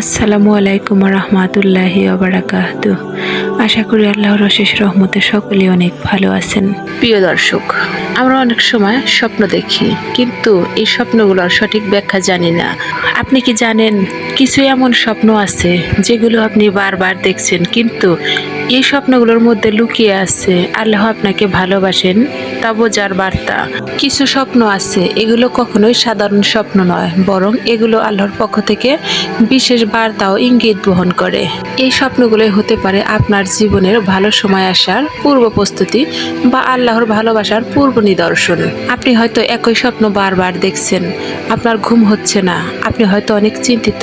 আসসালামু আলাইকুম রহমাতুল্লাহি আবরাকাত আশা করি আল্লাহর অশেষ রহমতে সকলেই অনেক ভালো আছেন। প্রিয় দর্শক, আমরা অনেক সময় স্বপ্ন দেখি, কিন্তু এই স্বপ্নগুলোর সঠিক ব্যাখ্যা জানি না। আপনি কি জানেন, কিছু এমন স্বপ্ন আছে যেগুলো আপনি বারবার দেখছেন, কিন্তু এই স্বপ্নগুলোর মধ্যে লুকিয়ে আছে আল্লাহ আপনাকে ভালোবাসেন? তা বোঝার বার্তা। কিছু স্বপ্ন আছে, এগুলো কখনোই সাধারণ স্বপ্ন নয়, বরং এগুলো আল্লাহর পক্ষ থেকে বিশেষ বার্তা ও ইঙ্গিত বহন করে। এই স্বপ্নগুলোই হতে পারে আপনার জীবনের ভালো সময় আসার পূর্ব প্রস্তুতি বা আল্লাহর ভালোবাসার পূর্ব নিদর্শন। আপনি হয়তো একই স্বপ্ন বারবার দেখছেন, আপনার ঘুম হচ্ছে না, আপনি হয়তো অনেক চিন্তিত,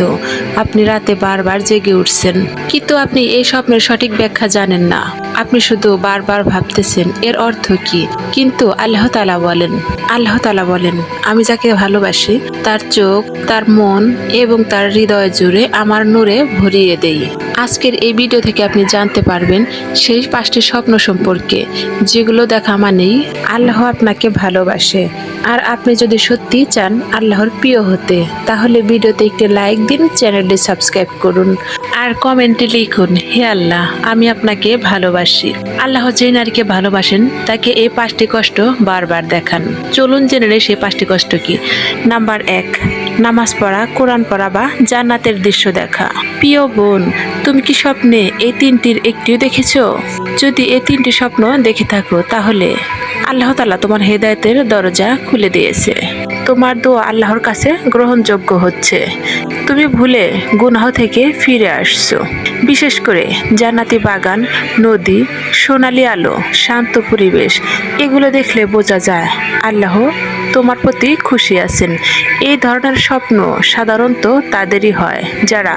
আপনি রাতে বারবার জেগে উঠছেন। কিন্তু আপনি এই স্বপ্নের সঠিক ব্যাখ্যা জানেন না। আপনি শুধু বারবার ভাবতেছেন, এর অর্থ কি? কিন্তু আল্লাহ তালা বলেন, আল্লাহ তালা বলেন, আমি যাকে ভালোবাসি, তার চোখ, তার মন এবং তার হৃদয় জুড়ে আমার নূরে ভরিয়ে দেই। আজকের এই ভিডিও থেকে আপনি জানতে পারবেন সেই পাঁচটি স্বপ্ন সম্পর্কে, যেগুলো দেখা মানেই আল্লাহ আপনাকে ভালোবাসে। আর আপনি যদি সত্যি চান আল্লাহর প্রিয় হতে, তাহলে ভিডিওতে একটি লাইক দিন, চ্যানেলটি সাবস্ক্রাইব করুন। আর কমেন্টে লিখুন, হে আল্লাহ, আমি আপনাকে ভালোবাসি। আল্লাহ যে নারীকে ভালোবাসেন, তাকে এই পাঁচটি কষ্ট বারবার দেখান। চলুন জেনে সে পাঁচটি কষ্ট কি। নাম্বার এক নামাজ পড়া, কোরআন পড়া বা জান্নাতের দৃশ্য দেখা। প্রিয় বোন, তুমি কি স্বপ্নে এই তিনটির একটিও দেখেছ? যদি এই তিনটি স্বপ্ন দেখে থাকো, তাহলে আল্লাহ তালা তোমার হেদায়তের দরজা খুলে দিয়েছে। তোমার দোয়া আল্লাহর কাছে গ্রহণযোগ্য হচ্ছে। তুমি ভুলে গুনাহ থেকে ফিরে আসছো। বিশেষ করে জান্নাতি বাগান, নদী, সোনালি আলো, শান্ত পরিবেশ, এগুলো দেখলে বোঝা যায় আল্লাহ তোমার প্রতি খুশি আছেন। এই ধরনের স্বপ্ন সাধারণত তাদেরই হয়, যারা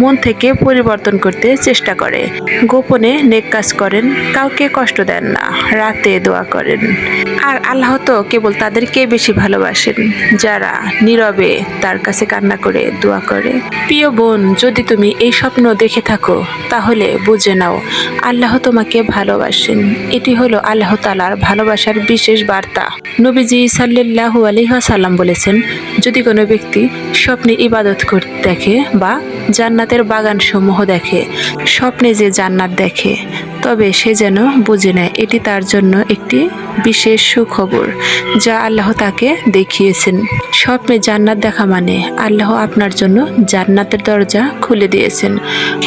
মন থেকে পরিবর্তন করতে চেষ্টা করে। গোপনে নেক কাজ করেন, কাউকে কষ্ট দেন না, রাতে দোয়া করেন। আর আল্লাহ তো কেবল তাদেরকে বেশি ভালোবাসেন, যারা নীরবে তার কাছে কান্না করে দোয়া করে। প্রিয় বোন, যদি তুমি এই স্বপ্ন দেখে থাকো, তাহলে বুঝে নাও, আল্লাহ তোমাকে ভালোবাসেন। এটি হলো আল্লাহ তালার ভালোবাসার বিশেষ বার্তা। নবীজি সাল্লাহু আলহাসাল্লাম বলেছেন, যদি কোনো ব্যক্তি স্বপ্নে ইবাদত করতে দেখে বা জান্নাতের বাগান সমূহ দেখে, স্বপ্নে যে জান্নাত দেখে, তবে সে যেন বুঝে নেয় এটি তার জন্য একটি বিশেষ সুখবর, যা আল্লাহ তাকে দেখিয়েছেন। স্বপ্নে জান্নাত দেখা মানে আল্লাহ আপনার জন্য জান্নাতের দরজা খুলে দিয়েছেন।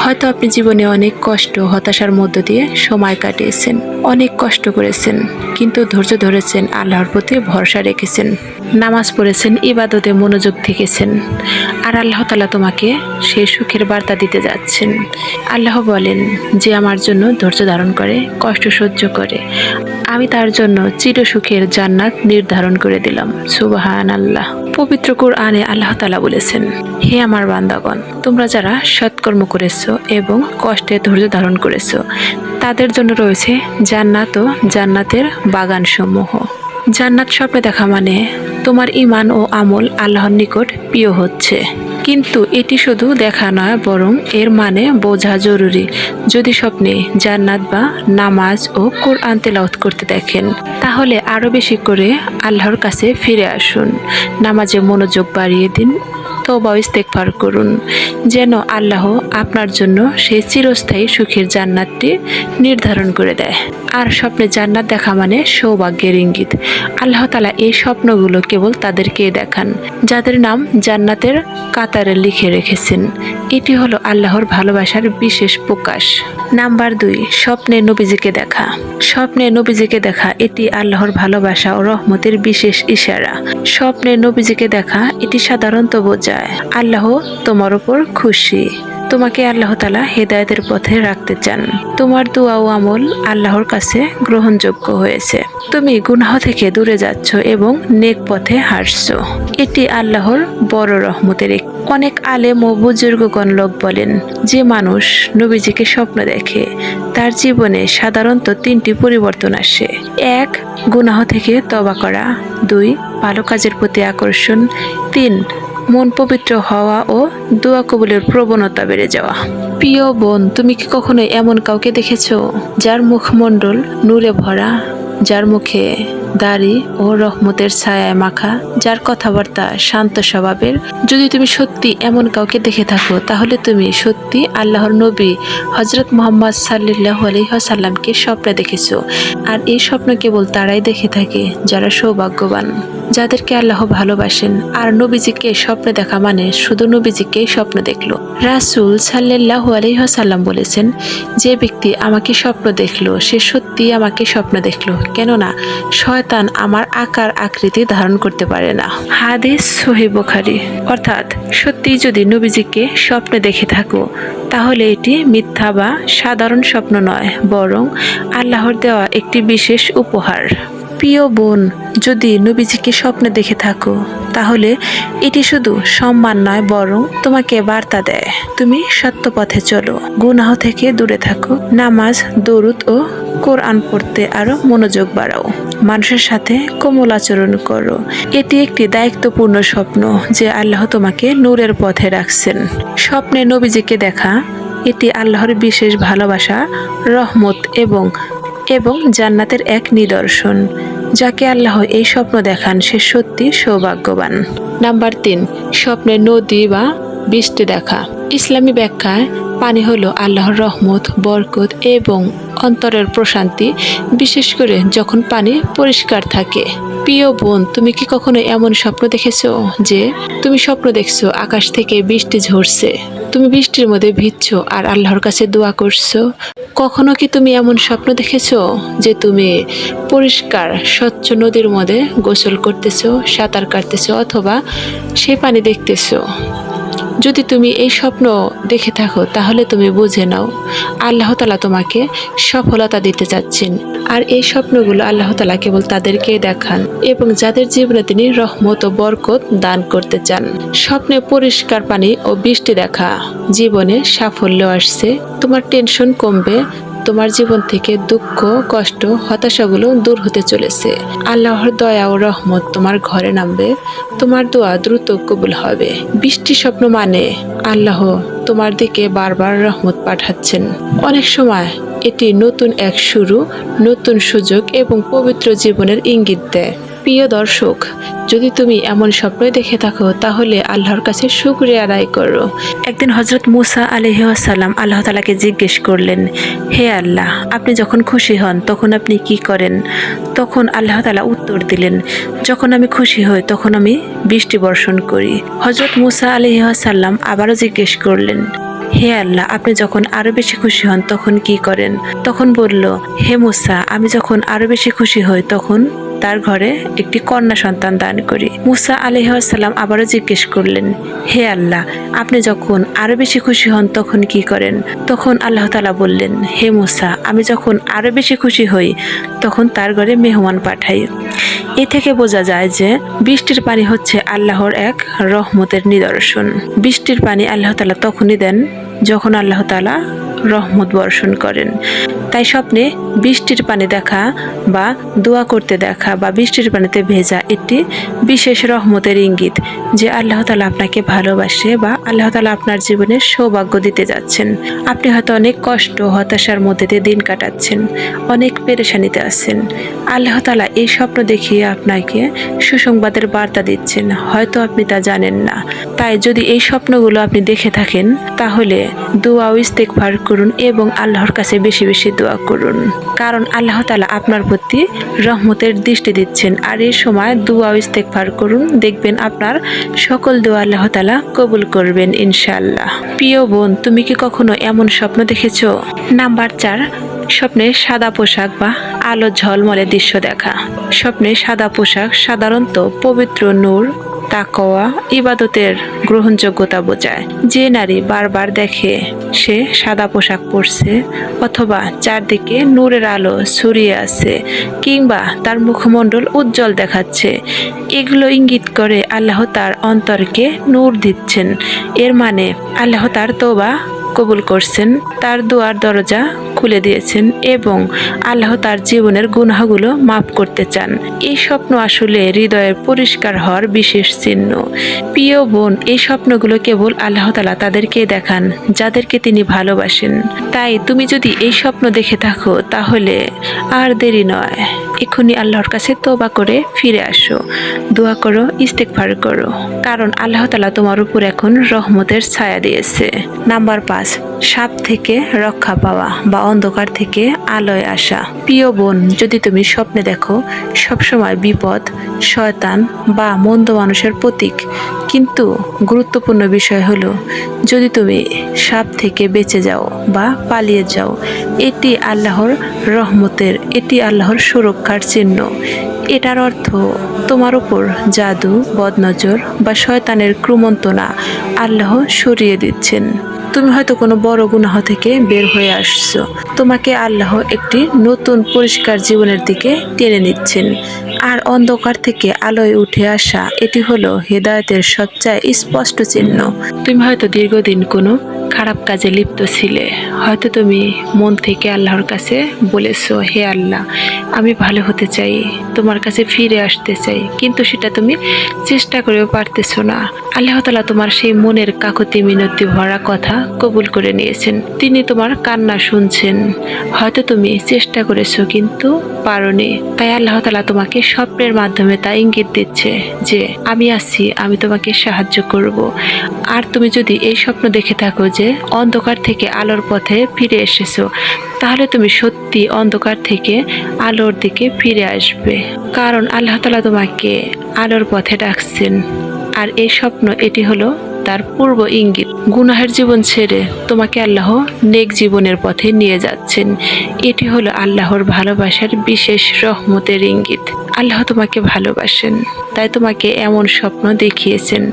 হয়তো আপনি জীবনে অনেক কষ্ট হতাশার মধ্য দিয়ে সময় কাটিয়েছেন, অনেক কষ্ট করেছেন। কিন্তু ধৈর্য ধরেছেন, আল্লাহর প্রতি ভরসা রেখেছেন, নামাজ পড়েছেন, ইবাদতে মনোযোগ থেকেছেন। আর আল্লাহ তালা তোমাকে সেই সুখের বার্তা দিতে যাচ্ছেন। আল্লাহ বলেন যে আমার জন্য ধৈর্য ধারণ করে, কষ্ট সহ্য করে। আমি তার জন্য চির সুখের জান্নাত নির্ধারণ করে দিলাম। সুবাহান আল্লাহ পবিত্র কোরআনে আল্লাহ তালা বলেছেন, হে আমার বান্দাগণ, তোমরা যারা সৎকর্ম করেছ এবং কষ্টে ধৈর্য ধারণ করেছ, তাদের জন্য রয়েছে জান্নাত ও জান্নাতের বাগান সমূহ জান্নাত স্বপ্নে দেখা মানে তোমার ইমান ও আমল আল্লাহর নিকট প্রিয় হচ্ছে। কিন্তু এটি শুধু দেখা নয়, বরং এর মানে বোঝা জরুরি। যদি স্বপ্নে জান্নাত বা নামাজ ও কোরআন তেলাওয়াত করতে দেখেন, তাহলে আরও বেশি করে আল্লাহর কাছে ফিরে আসুন। নামাজে মনোযোগ বাড়িয়ে দিন। তবা ইস্তেকবার করুন। যেন আল্লাহ আপনার জন্য সেই চিরস্থায়ী সুখের জান্নাতটি নির্ধারণ করে দেয়। আর স্বপ্নে জান্নাত দেখা মানে সৌভাগ্যের ইঙ্গিত। আল্লাহ তালা এই স্বপ্নগুলো কেবল তাদেরকে দেখান, যাদের নাম জান্নাতের কাতারে লিখে রেখেছেন। এটি হলো আল্লাহর ভালোবাসার বিশেষ প্রকাশ। নাম্বার দুই, স্বপ্নে নবীজিকে দেখা। স্বপ্নে নবীজিকে দেখা এটি আল্লাহর ভালোবাসা ও রহমতের বিশেষ ইশারা। স্বপ্নে নবীজিকে দেখা এটি সাধারণত বোঝায় আল্লাহ তোমার উপর খুশি। তোমাকে আল্লাহ তালা হেদায়তের পথে রাখতে চান। তোমার দোয়া ও আমল আল্লাহর কাছে গ্রহণযোগ্য হয়েছে। তুমি গুনাহ থেকে দূরে যাচ্ছ এবং নেক পথে হাঁটছো। এটি আল্লাহর বড় রহমতের এক, অনেক আলেম ও বুজুর্গগণ লোক বলেন, যে মানুষ নবীজিকে স্বপ্ন দেখে, তার জীবনে সাধারণত তিনটি পরিবর্তন আসে। এক, গুনাহ থেকে তবা করা। দুই, ভালো কাজের প্রতি আকর্ষণ। তিন মন পবিত্র হওয়া ও দোয়া কবুলের প্রবণতা বেড়ে যাওয়া। প্রিয় বোন, তুমি কি কখনো এমন কাউকে দেখেছ যার মুখমণ্ডল নূরে ভরা, যার মুখে দাড়ি ও রহমতের ছায়ায় মাখা, যার কথাবার্তা শান্ত স্বভাবের? যদি তুমি সত্যি এমন কাউকে দেখে থাকো, তাহলে তুমি সত্যি আল্লাহর নবী হজরত মোহাম্মদ সাল্লাহ আলহিহাসাল্লামকে স্বপ্নে দেখেছ। আর এই স্বপ্ন কেবল তারাই দেখে থাকে যারা সৌভাগ্যবান। যাদেরকে আল্লাহ ভালোবাসেন, আর নবীজিকে স্বপ্নে দেখা মানে শুধু নবীজিকেই স্বপ্ন দেখল। রাসুল সাল্লাহ আলহিহাসাল্লাম বলেছেন, যে ব্যক্তি আমাকে স্বপ্ন দেখল, সে সত্যি আমাকে স্বপ্ন দেখল, কেননা শয়তান আমার আকার আকৃতি ধারণ করতে পারে না। হাদিস সহি অর্থাৎ সত্যি যদি নবীজিকে স্বপ্নে দেখে থাকো, তাহলে এটি মিথ্যা বা সাধারণ স্বপ্ন নয়, বরং আল্লাহর দেওয়া একটি বিশেষ উপহার। প্রিয় বোন, যদি নবীজিকে স্বপ্নে দেখে থাকো, তাহলে এটি শুধু সম্মান নয়, বরং তোমাকে বার্তা দেয়। তুমি সত্য পথে চলো, গুনাহ থেকে দূরে থাকো। নামাজ, দরুদ ও কোরআন পড়তে আরও মনোযোগ বাড়াও। মানুষের সাথে কোমল আচরণ করো। এটি একটি দায়িত্বপূর্ণ স্বপ্ন যে আল্লাহ তোমাকে নূরের পথে রাখছেন। স্বপ্নে নবীজিকে দেখা, এটি আল্লাহর বিশেষ ভালোবাসা, রহমত এবং এবং জান্নাতের এক নিদর্শন, যাকে আল্লাহ এই স্বপ্ন দেখান সে সত্যি সৌভাগ্যবান। নাম্বার তিন, স্বপ্নে নদী বা বৃষ্টি দেখা। ইসলামী ব্যাখ্যায় পানি হলো আল্লাহর রহমত, বরকত এবং অন্তরের প্রশান্তি, বিশেষ করে যখন পানি পরিষ্কার থাকে। প্রিয় বোন, তুমি কি কখনো এমন স্বপ্ন দেখেছ যে, তুমি স্বপ্ন দেখছ আকাশ থেকে বৃষ্টি ঝরছে? তুমি বৃষ্টির মধ্যে ভিজছো আর আল্লাহর কাছে দোয়া করছ? কখনো কি তুমি এমন স্বপ্ন দেখেছ যে তুমি পরিষ্কার, স্বচ্ছ নদীর মধ্যে গোসল করতেছো, সাঁতার কাটতেছো অথবা সে পানি দেখতেছো? যদি তুমি এই স্বপ্ন দেখে থাকো, তাহলে তুমি বুঝে নাও, আল্লাহ তালা তোমাকে সফলতা দিতে চাচ্ছেন। আর এই স্বপ্নগুলো আল্লাহ তালা কেবল তাদেরকে দেখান এবং যাদের জীবনে তিনি রহমত ও বরকত দান করতে চান। স্বপ্নে পরিষ্কার পানি ও বৃষ্টি দেখা, জীবনে সাফল্য আসছে, তোমার টেনশন কমবে তোমার জীবন থেকে দুঃখ, কষ্ট, হতাশাগুলো দূর হতে চলেছে। আল্লাহর দয়া ও রহমত তোমার ঘরে নামবে, তোমার দোয়া দ্রুত কবুল হবে। বৃষ্টি স্বপ্ন মানে আল্লাহ তোমার দিকে বারবার রহমত পাঠাচ্ছেন। অনেক সময় এটি নতুন এক শুরু, নতুন সুযোগ এবং পবিত্র জীবনের ইঙ্গিত দেয়। প্রিয় দর্শক, যদি তুমি এমন স্বপ্ন দেখে থাকো, তাহলে আল্লাহর কাছে শুক্রিয়া আদায় করো। একদিন হজরত মুসা আলহিহাসাল্লাম আল্লাহ তালাকে জিজ্ঞেস করলেন, হে আল্লাহ, আপনি যখন খুশি হন, তখন আপনি কি করেন? তখন আল্লাহ তালা উত্তর দিলেন, যখন আমি খুশি হই, তখন আমি বৃষ্টি বর্ষণ করি। হজরত মুসা আলহিহাসাল্লাম আবারও জিজ্ঞেস করলেন, হে আল্লাহ, আপনি যখন আরও বেশি খুশি হন, তখন কি করেন? তখন বলল, হে মুসা, আমি যখন আরও বেশি খুশি হই, তখন তার ঘরে একটি কন্যা সন্তান দান করি। মুসা আলহাম আবারও জিজ্ঞেস করলেন, হে আল্লাহ, আপনি যখন আরও বেশি খুশি হন তখন কি করেন? তখন আল্লাহ তালা বললেন, হে মুসা, আমি যখন আরও বেশি খুশি হই, তখন তার ঘরে মেহমান পাঠাই। এ থেকে বোঝা যায় যে, বৃষ্টির পানি হচ্ছে আল্লাহর এক রহমতের নিদর্শন। বৃষ্টির পানি আল্লাহ তালা তখনই দেন, যখন আল্লাহ তালা রহমত বর্ষণ করেন। তাই স্বপ্নে বৃষ্টির পানি দেখা বা দোয়া করতে দেখা বা বৃষ্টির পানিতে ভেজা একটি বিশেষ রহমতের ইঙ্গিত যে আল্লাহ তালা আপনাকে ভালোবাসে বা আল্লাহ তালা আপনার জীবনে সৌভাগ্য দিতে যাচ্ছেন। আপনি হয়তো অনেক কষ্ট, হতাশার মধ্যে দিয়ে দিন কাটাচ্ছেন, অনেক পেরেশানিতে আছেন। আল্লাহ তালা এই স্বপ্ন দেখিয়ে আপনাকে সুসংবাদের বার্তা দিচ্ছেন, হয়তো আপনি তা জানেন না। তাই যদি এই স্বপ্নগুলো আপনি দেখে থাকেন, তাহলে দোয়া ও ইস্তেকভার করুন এবং আল্লাহর কাছে বেশি বেশি দোয়া করুন। কারণ আল্লাহ তালা আপনার প্রতি রহমতের দৃষ্টি দিচ্ছেন। আর এই সময় দোয়া ও ইস্তেকভার করুন। দেখবেন আপনার সকল দোয়া আল্লাহ তালা কবুল করবেন ইনশাল্লাহ প্রিয় বোন, তুমি কি কখনো এমন স্বপ্ন দেখেছ? নাম্বার চার, স্বপ্নে সাদা পোশাক বা আলো ঝলমলে দৃশ্য দেখা। স্বপ্নে সাদা পোশাক সাধারণত পবিত্র নূর তাকওয়া ইবাদতের গ্রহণযোগ্যতা বোঝায়। যে নারী বারবার দেখে সে সাদা পোশাক পরছে অথবা চারদিকে নূরের আলো ছড়িয়ে আছে কিংবা তার মুখমণ্ডল উজ্জ্বল দেখাচ্ছে, এগুলো ইঙ্গিত করে আল্লাহ তার অন্তরকে নূর দিচ্ছেন। এর মানে আল্লাহ তার তোবা কবুল করছেন। তার দুয়ার দরজা খুলে দিয়েছেন এবং আল্লাহ তার জীবনের গুনাহগুলো মাফ করতে চান। এই স্বপ্ন আসলে হৃদয়ের পরিষ্কার হওয়ার বিশেষ চিহ্ন। প্রিয় বোন, এই স্বপ্নগুলো কেবল আল্লাহ তালা তাদেরকে দেখান, যাদেরকে তিনি ভালোবাসেন। তাই তুমি যদি এই স্বপ্ন দেখে থাকো, তাহলে আর দেরি নয়। এক্ষুনি আল্লাহর কাছে তোবা করে ফিরে আসো। দোয়া করো ইস্তেকফার করো। কারণ আল্লাহ তালা তোমার উপর এখন রহমতের ছায়া দিয়েছে। নাম্বার পাঁচ, সাপ থেকে রক্ষা পাওয়া বা অন্ধকার থেকে আলোয় আসা। প্রিয় বোন, যদি তুমি স্বপ্নে দেখো, সবসময় বিপদ, শয়তান বা মন্দ মানুষের প্রতীক। কিন্তু গুরুত্বপূর্ণ বিষয় হলো, যদি তুমি সাপ থেকে বেঁচে যাও বা পালিয়ে যাও, এটি আল্লাহর রহমতের, এটি আল্লাহর সুরক্ষার চিহ্ন। এটার অর্থ তোমার উপর জাদু বদনজর বা শয়তানের ক্রুমন্তনা আল্লাহ সরিয়ে দিচ্ছেন। তুমি হয়তো কোনো বড় গুনাহ থেকে বের হয়ে আসছো। তোমাকে আল্লাহ একটি নতুন পরিষ্কার জীবনের দিকে টেনে নিচ্ছেন। আর অন্ধকার থেকে আলোয় উঠে আসা, এটি হলো হেদায়তের সবচেয়ে স্পষ্ট চিহ্ন। তুমি হয়তো দীর্ঘদিন কোনো খারাপ কাজে লিপ্ত ছিলে। হয়তো তুমি মন থেকে আল্লাহর কাছে বলেছ, হে আল্লাহ, আমি ভালো হতে চাই, তোমার কাছে ফিরে আসতে চাই। কিন্তু সেটা তুমি চেষ্টা করেও পারতেছো না। আল্লাহ তালা তোমার সেই মনের কাকতি মিনতি ভরা কথা কবুল করে নিয়েছেন। তিনি তোমার কান্না শুনছেন। হয়তো তুমি চেষ্টা করেছ, কিন্তু পারোনি। তাই আল্লাহ তালা তোমাকে স্বপ্নের মাধ্যমে তা ইঙ্গিত দিচ্ছে যে, আমি আছি, আমি তোমাকে সাহায্য করব। আর তুমি যদি এই স্বপ্ন দেখে থাকো যে, অন্ধকার থেকে আলোর পথে ফিরে এসেছ, তাহলে তুমি সত্যি অন্ধকার থেকে আলোর দিকে ফিরে আসবে। কারণ আল্লাহ তালা তোমাকে আলোর পথে ডাকছেন। আর এই স্বপ্ন, এটি হলো তার পূর্ব ইঙ্গিত, গুনাহের জীবন ছেড়ে তোমাকে আল্লাহ নেক জীবনের পথে নিয়ে যাচ্ছেন। এটি হলো আল্লাহর ভালোবাসার বিশেষ রহমতের ইঙ্গিত। আল্লাহ তোমাকে ভালোবাসেন, তাই তোমাকে এমন স্বপ্ন দেখিয়েছেন।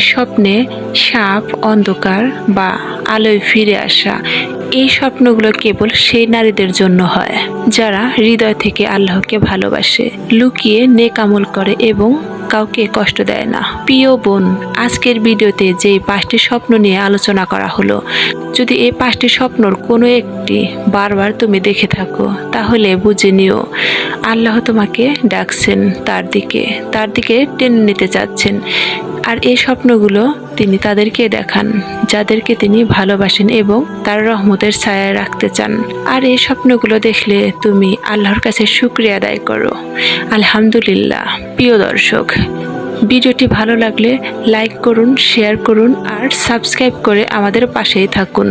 স্বপ্নে সাপ, অন্ধকার বা আলোয় ফিরে আসা এই স্বপ্নগুলো কেবল সেই নারীদের জন্য হয়, যারা হৃদয় থেকে আল্লাহকে ভালোবাসে, লুকিয়ে নেকামল করে এবং কাউকে কষ্ট দেয় না। প্রিয় বোন, আজকের ভিডিওতে যে পাঁচটি স্বপ্ন নিয়ে আলোচনা করা হলো, যদি এই পাঁচটি স্বপ্নর কোনো একটি বারবার তুমি দেখে থাকো, তাহলে বুঝে নিও, আল্লাহ তোমাকে ডাকছেন তার দিকে তার দিকে টেনে নিতে চাচ্ছেন। আর এই স্বপ্নগুলো তিনি তাদেরকে দেখান, যাদেরকে তিনি ভালোবাসেন এবং তার রহমতের ছায়া রাখতে চান। আর এই স্বপ্নগুলো দেখলে তুমি আল্লাহর কাছে শুক্রিয়া আদায় করো। আলহামদুলিল্লাহ। প্রিয় দর্শক, ভিডিওটি ভালো লাগলে লাইক করুন, শেয়ার করুন আর সাবস্ক্রাইব করে আমাদের পাশেই থাকুন।